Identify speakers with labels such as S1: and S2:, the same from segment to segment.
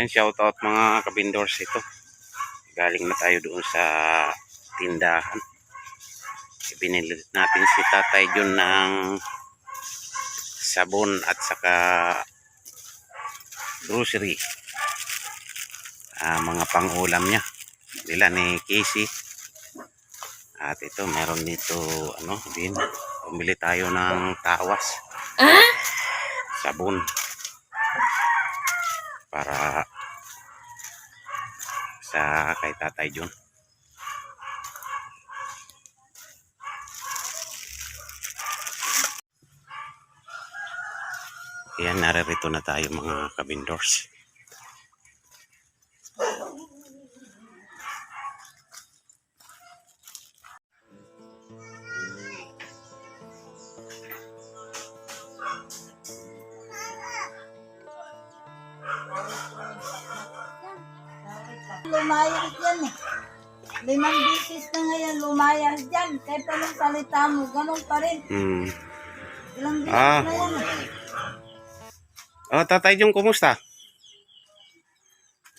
S1: Ayan, shout out mga kabindors ito. Galing na tayo doon sa tindahan. Ibinili natin si Tatay John ng sabon at saka grocery. Ah, mga pangulam niya. Nila ni Casey. At ito, meron dito, ano, din. Pumili tayo ng tawas. Sabon para sa kay Tatay John. Ayan, naririto na tayo mga kabindors.
S2: Lumayas yan eh. Limang bisis na ngayon lumayas dyan. Kahit anong salita mo, ganun pa rin.
S1: Hmm.
S2: Ilang bisis
S1: Ah.
S2: na yan eh.
S1: Oh, Tatay John, kumusta?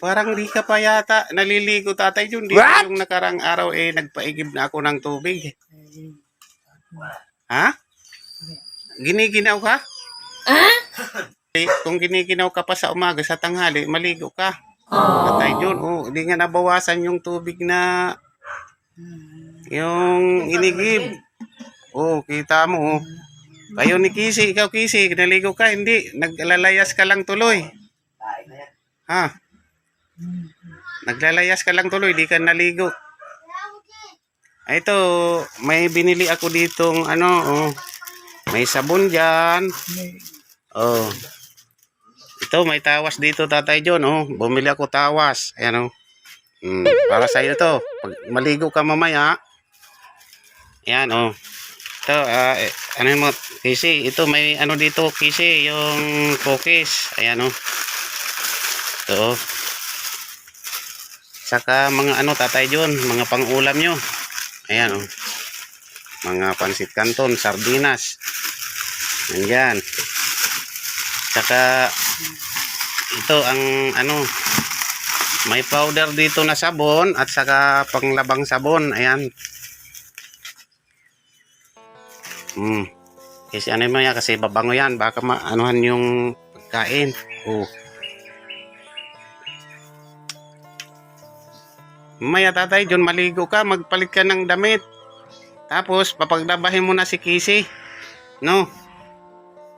S1: Parang di ka pa yata naliligo, Tatay John. Di ba yung nakarang araw eh, nagpaigib na ako ng tubig. Ha? Giniginaw ka? Eh, kung giniginaw ka pa sa umaga, sa tanghali, maligo ka. Tatay John, oh, hindi nga nabawasan yung tubig na yung inigib. Oh, kita mo, oh. Kayo ni Kisi, ikaw Kisi, naligo ka, hindi. Naglalayas ka lang tuloy. Ha? Naglalayas ka lang tuloy, di ka naligo. Ay, Ito, may binili ako ditong ano, oh. May sabon dyan. Oh. Ito, may tawas dito, Tatay John, oh. Bumili ako tawas. Ayan, oh. Hmm, para sa iyo to. Pag maligo ka mamaya, Ayan, oh. Ito, eh, ano mo, Kisi, ito may ano dito, Kisi, yung cookies. Ayan, oh. Ito, oh. Saka mga ano, Tatay John, mga pang-ulam nyo. Ayan, oh. Mga pansit canton, sardinas. Nandyan. Saka, ito ang ano, may powder dito na sabon at saka panglabang sabon. Ayan. Hmm. Kasi ano mo yan, kasi babango yan. Baka maanuhan yung pagkain. Oh. Maya tatay, John, maligo ka, magpalit ka ng damit. Tapos, papaglabahin mo na si Kisi. No?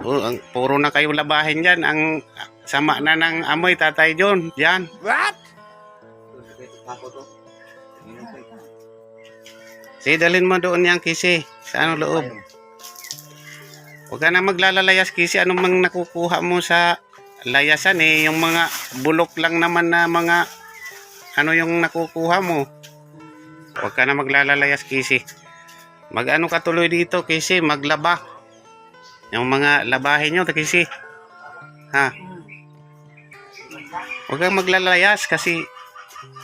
S1: Oh, ang, puro na kayo labahin dyan. Ang sama na ng amoy, tatay John. Yan. What? Sige, dalhin mo doon yan, Kisi. Sa ano loob? Huwag ka na maglalalayas, Kisi. Anong mang nakukuha mo sa layasan eh? Yung mga bulok lang naman na mga ano yung nakukuha mo. Huwag ka na maglalalayas, Kisi. Mag-ano ka tuloy dito, Kisi. Maglaba. Yung mga labahin nyo, Kisi. Ha? Huwag kang maglalayas kasi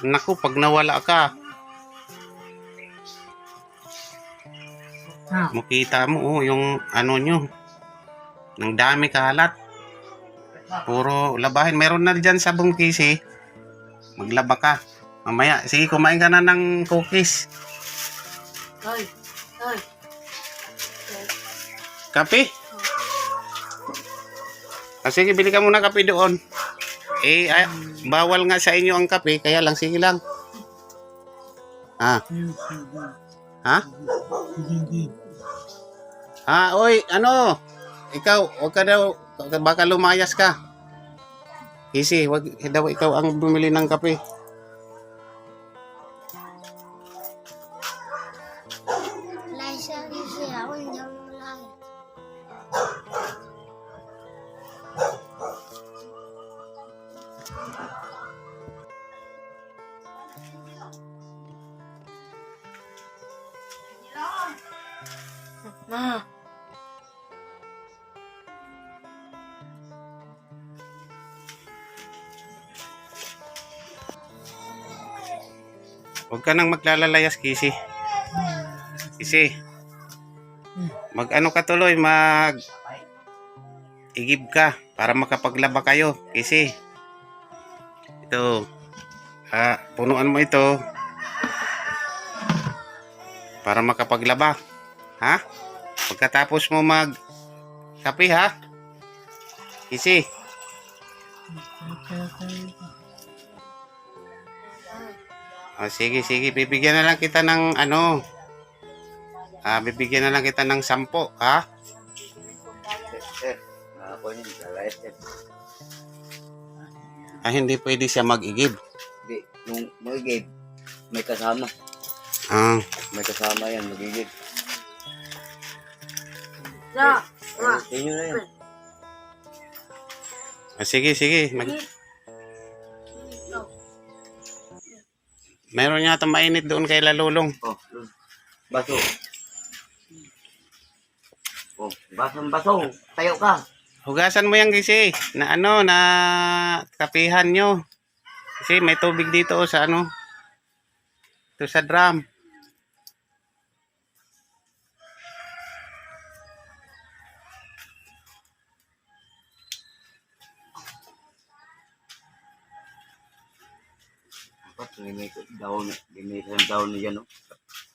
S1: naku, pag nawala ka,
S2: Ah.
S1: Makita mo oh, yung ano nyo. Nang dami kalat. Puro labahin. Meron na dyan sabong kisi. Maglaba ka. Mamaya, sige, kumain ka na ng cookies.
S2: Hoy, hoy.
S1: Kape? Ah, sige, bili ka muna kape doon. Eh, ay, bawal nga sa inyo ang kape, kaya lang, sige lang. Ah, ha? Ah, oy, ano? Ikaw, wag ka daw, baka lumayas ka. Easy, wag daw ikaw ang bumili ng kape. Huwag ka nang maglalayas, Kisi. Kisi. Mag ano ka tuloy, mag igib ka para makapaglaba kayo. Kisi. Ito. Ah, punuan mo ito. Para makapaglaba. Ha? Pagkatapos mo mag kape ha? Kisi. Ah, sige, sige. Bibigyan na lang kita ng ano. Ah, bibigyan na lang kita ng sampo, ha? Ah, hindi pwede siya mag-igib.
S3: Hindi, nung magigib, may kasama.
S1: Ah,
S3: May kasama yan, magigib. Inyo na yan.
S1: ah, sige, sige. Mag... Meron yata mainit doon kay Lalulong.
S3: Oh, baso. Oh, basong baso. Tayo ka.
S1: Hugasan mo yan kasi na ano na kapihan nyo. Kasi may tubig dito oh, sa ano. Ito sa drum.
S3: Ko daon, ginamit ko daon niya, no?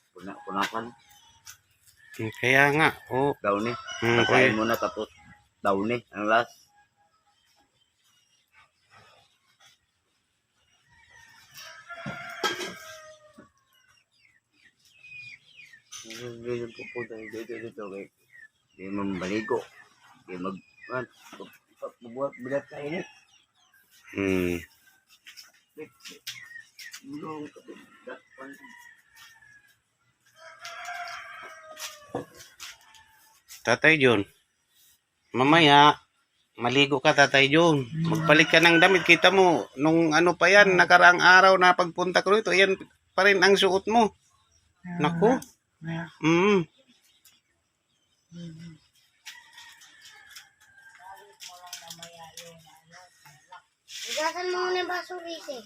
S3: Puna, punakan.
S1: Hmm, Kaya nga, oh.
S3: Daon ni.
S1: Hmm,
S3: Pagkain
S1: kuya.
S3: mo na, tapos daon ni. Ang last. Ganyan po po tayo dito dito kay di mambaligo. Di mag man magbuhat bilat ka ini.
S1: Hmm.
S3: Bulong ka dat pan.
S1: Tatay John. Mamaya, maligo ka Tatay John. Magpalit ka ng damit. Kita mo, nung ano pa yan, nakaraang araw na pagpunta ko rito, yan pa rin ang suot mo. Naku. Mm.
S4: Higasan mo muna yung baso, Risi.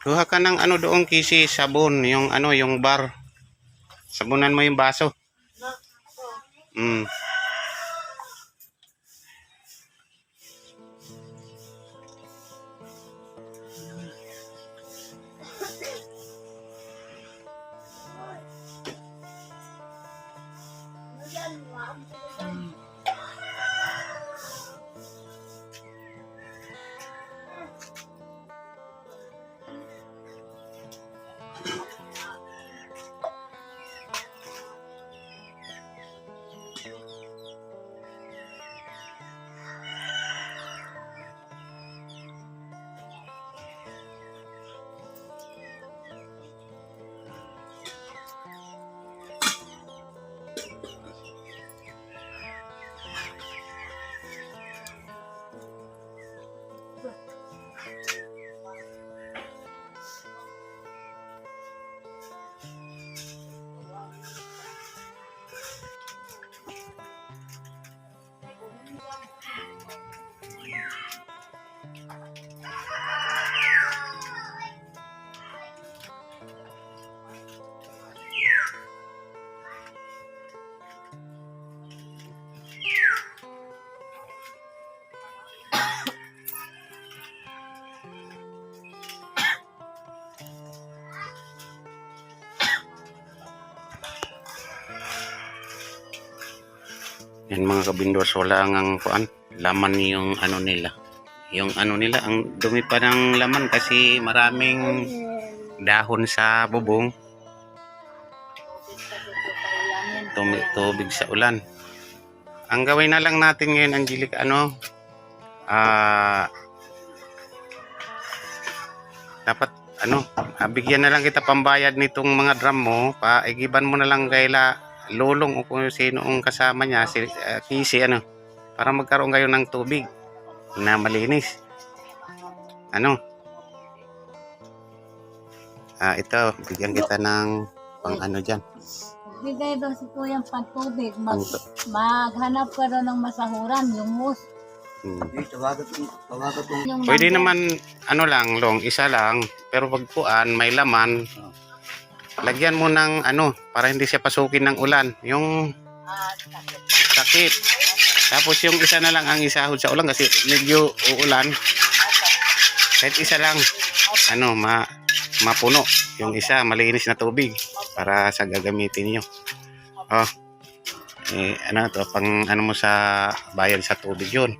S1: Kuha ka ng ano doon kisi sabon, yung ano, yung bar. Sabunan mo yung baso. Mm. Yan mga kabindors, wala ang kuan, laman yung ano nila. Yung ano nila, ang dumi pa ng laman kasi maraming dahon sa bubong. Tumi, tubig sa ulan. Ang gawin na lang natin ngayon, Angelica, ano, ah, dapat, ano, ah, bigyan na lang kita pambayad nitong mga drum mo, paigiban mo na lang kay lulong o kung sino ang kasama niya, si uh, ano, para magkaroon kayo ng tubig na malinis. Ano? Ah, ito, bigyan kita ng pang ano dyan.
S2: Bigay daw si Kuyang pantubig. Mag,
S1: Pang-
S2: maghanap ka daw ng masahuran, yung hose.
S1: Hmm. Pwede naman, ano lang, long, isa lang. Pero pag puan, may laman. Lagyan mo ng ano, para hindi siya pasukin ng ulan. Yung takip. Tapos yung isa na lang ang isahod sa ulan kasi medyo uulan. Kahit isa lang, ano, ma mapuno. Yung isa, malinis na tubig para sa gagamitin nyo. Oh. Eh, ano to, pang ano mo sa bayad sa tubig yun.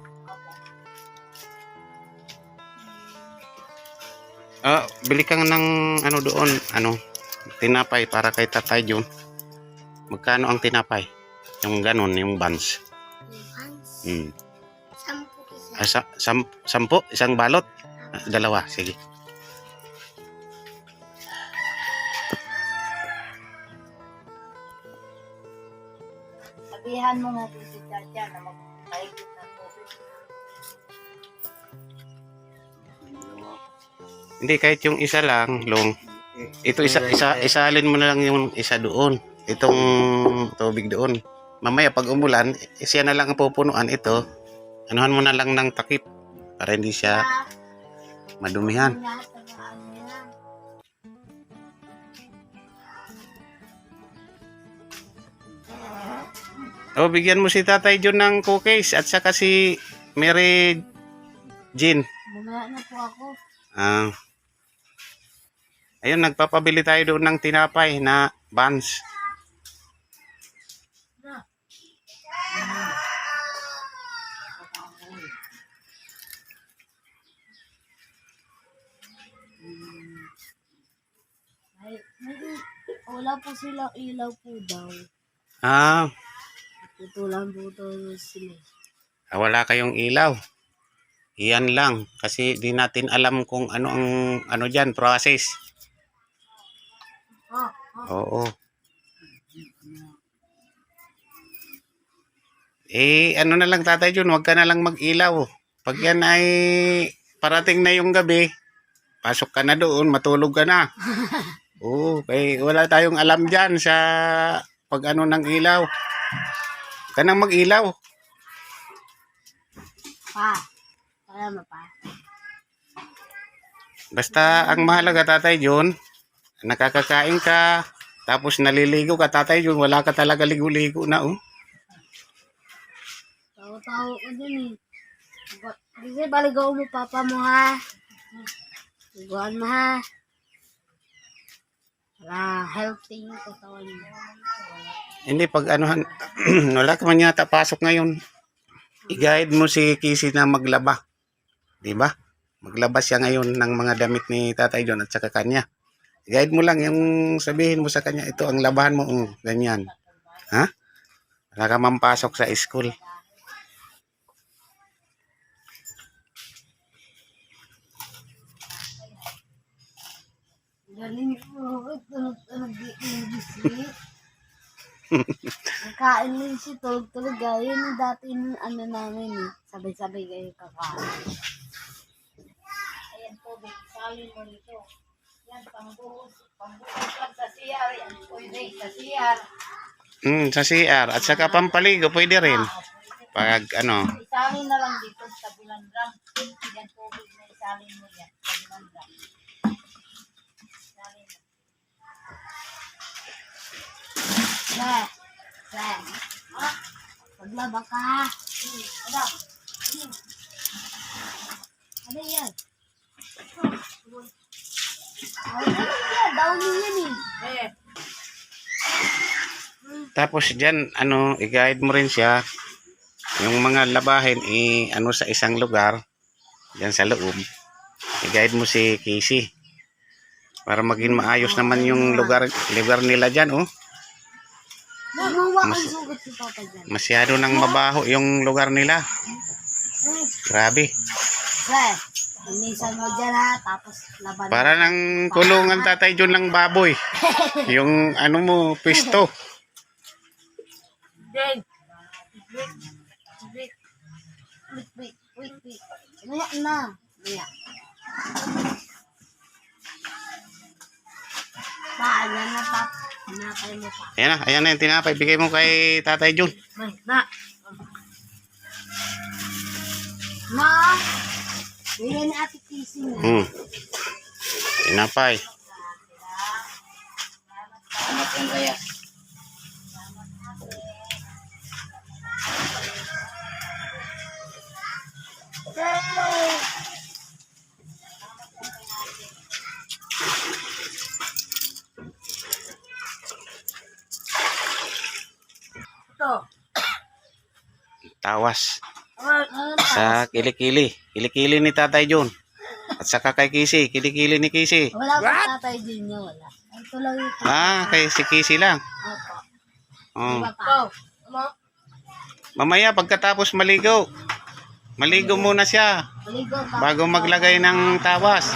S1: Ah, bili kang ng ano doon, ano, tinapay para kay Tatay Jun. Magkano ang tinapay? Yung ganun, yung buns.
S4: Hans.
S1: Hmm.
S4: Sampu isa.
S1: Ah, sa, sam, sampo? Isang balot? Ah, dalawa, sige.
S2: Sabihan mo nga din si Chacha na magpaigit ng tubig.
S1: Hindi, kahit yung isa lang, long. Ito, isa, isa, isalin mo na lang yung isa doon. Itong tubig doon. Mamaya, pag umulan, siya na lang ang pupunuan ito. Anuhan mo na lang ng takip para hindi siya madumihan. O, bigyan mo si Tatay John ng cookies at saka si Mary Jean.
S2: Bumaya na po ako.
S1: Ah. Ayun, nagpapabili tayo doon ng tinapay na buns.
S4: May, wala po silang ilaw po daw.
S1: Ah,
S4: Tutulan po daw sila.
S1: ah, wala kayong ilaw. Iyan lang kasi di natin alam kung ano ang ano diyan process. Oo. Eh, ano na lang tatay Jun, wag ka na lang mag-ilaw. Pag yan ay parating na yung gabi, pasok ka na doon, matulog ka na. Oo, kay wala tayong alam dyan sa pag ano ng ilaw. Huwag ka nang mag-ilaw.
S4: Pa. Kaya mo pa.
S1: Basta ang mahalaga tatay Jun, nakakakain ka, tapos naliligo ka tatay Jun, wala ka talaga ligo-ligo na oh.
S4: Tao-tao ko din eh. Kasi baligaw mo papa mo ha. Liguan mo ha. Wala, healthy yung katawan mo.
S1: Hindi, pag anuhan, wala ka man yata pasok ngayon. I-guide mo si Kisi na maglaba. Di ba? Maglaba siya ngayon ng mga damit ni Tatay John at saka kanya. I-guide mo lang yung sabihin mo sa kanya, ito ang labahan mo, um, ganyan. Ha? Wala ka man pasok sa school.
S4: Po. Nakain din si tulog-tulog. Yun yung dati yung ano namin eh. Sabay-sabay kayo kakain.
S2: ayan tubig. Salin mo nito. Yan, pangbuhos. Pangbuhos lang sa CR. Yan, pwede sa CR.
S1: Hmm, sa CR. At saka pampaligo, pwede rin. Pag ano,
S2: Isalin na lang dito sa bilandram. Yan tubig na isalin mo yan sa bilandram. Isalin mo.
S4: Pre, pre. Paglaba ka.
S2: Ano?
S4: Ano yan? Ano yan? Downy yan eh.
S2: Eh,
S1: Tapos dyan, ano, i-guide mo rin siya. Yung mga labahin, i, ano, sa isang lugar, dyan sa loob. I-guide mo si Casey. Para maging maayos naman yung lugar, lugar nila dyan, oh.
S4: Dyan.
S1: Masyado nang mabaho yung lugar nila. Grabe.
S4: Pre, inisan mo dyan ha, tapos laban.
S1: Para ng kulungan tatay John ng baboy. Yung ano mo, pisto.
S4: Wait, wait, wait, wait, wait, wait, wait. Maya na. Maya. Paala na pa. Hanapay mo pa.
S1: Ayan na, ayan na yung tinapay. Bigay mo kay tatay John.
S4: May, na. Ma. Bigyan ni Ate Casey na.
S1: Hmm. Tinapay.
S4: Ito.
S1: Tawas. Sa kilikili. Kilikili ni tatay John. At saka kay Kisi. Kilikili ni Kisi.
S4: Wala pa tatay din niya, wala. Ito lang yung
S1: Ah, kay si Kisi lang.
S4: Opo.
S1: Oh. Mamaya pagkatapos maligo. Maligo muna siya
S4: Maligo pa.
S1: bago maglagay ng tawas.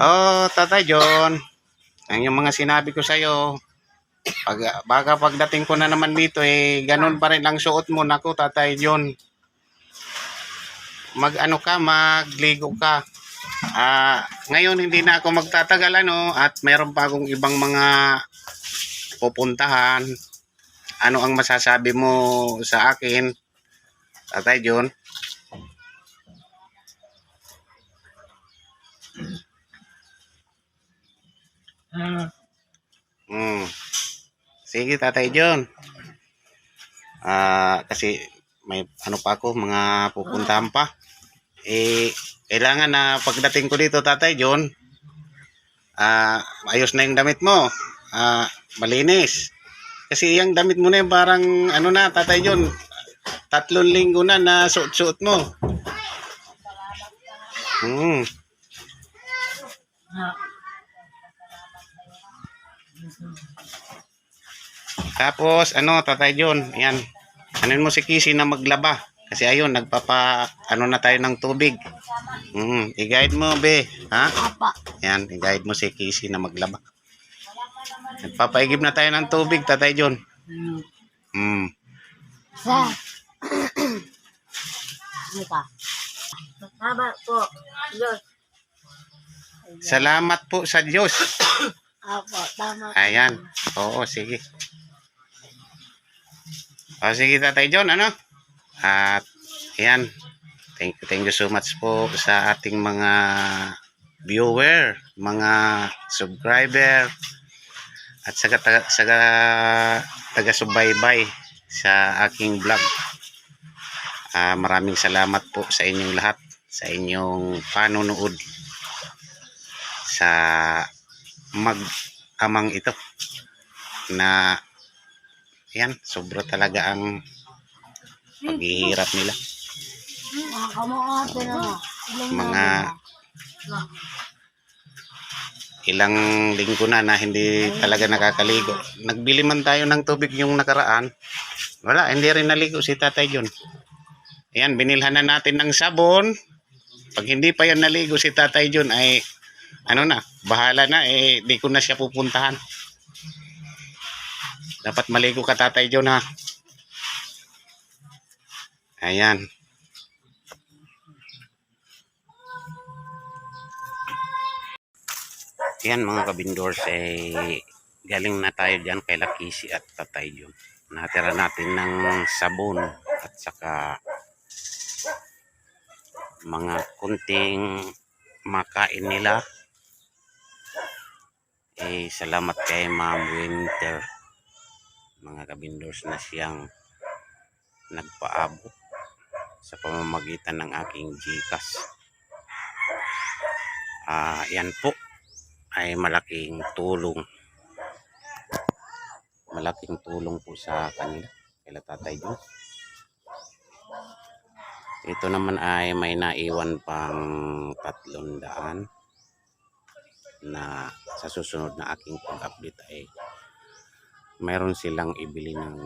S1: Oh, Tatay John. Ang yung mga sinabi ko sa'yo. Pag, baka pagdating ko na naman dito, eh, ganun pa rin ang suot mo. Naku, Tatay John. Mag ano ka, magligo ka. Ah, ngayon hindi na ako magtatagal ano at mayroon pa akong ibang mga pupuntahan. Ano ang masasabi mo sa akin? Tatay John? Hmm. Sige, Tatay John. Ah, kasi may ano pa ako, mga pupuntahan pa. Eh, kailangan na pagdating ko dito, Tatay John, ah, ayos na yung damit mo. Ah, malinis. Kasi yung damit mo na yung parang, ano na, Tatay John, tatlong linggo na na suot-suot mo. Hmm. Tapos, ano, Tatay John, yan. Anin mo si Kisi na maglaba. Kasi ayun, nagpapa, ano na tayo ng tubig. Hmm, i-guide mo, be. Ha?
S4: Papa.
S1: Yan, i-guide mo si Kisi na maglaba. Nagpapaigib na tayo ng tubig, Tatay John. Hmm.
S4: Sa. Ano ka? Tama po.
S1: Salamat po sa Diyos.
S4: Apo, tama.
S1: Ayan. Oo, sige. O, sige, Tatay John, ano? At, ayan. Thank you, thank you so much po sa ating mga viewer, mga subscriber, at sa taga, sa taga-subaybay sa aking vlog. Ah, maraming salamat po sa inyong lahat, sa inyong panonood sa mag-amang ito na yan, sobra talaga ang paghihirap nila.
S4: Mga
S1: ilang linggo na na hindi talaga nakakaligo. Nagbili man tayo ng tubig yung nakaraan. Wala, hindi rin naligo si Tatay John. Ayan, binilhan na natin ng sabon. Pag hindi pa yan naligo si Tatay John ay ano na, bahala na eh di ko na siya pupuntahan. Dapat maligo ka Tatay John ha. Ayan. Yan mga kabindors eh galing na tayo diyan kay Lakisi at Tatay John. Natira natin ng sabon at saka mga kunting makain nila. Eh salamat kay Ma'am Winter mga kabindors na siyang nagpaabot sa pamamagitan ng aking GCash. Ah, yan po ay malaking tulong. Malaking tulong po sa kanila, kila Tatay John. Ito naman ay may naiwan pang tatlong daan na sa susunod na aking pag-update ay meron silang ibili ng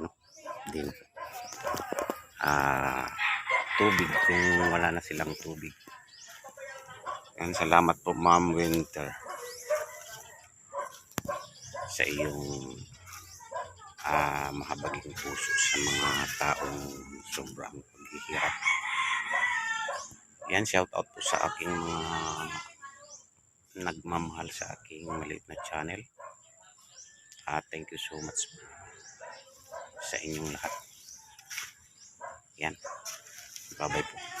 S1: ano, din ah tubig kung wala na silang tubig. Yan, salamat po Ma'am Winter sa iyong ah mahabaging puso sa mga taong sobrang paghihirap. Yan, shout out po sa aking mga nagmamahal sa aking maliit na channel. Ah, thank you so much sa inyong lahat. Yan. Bye-bye po.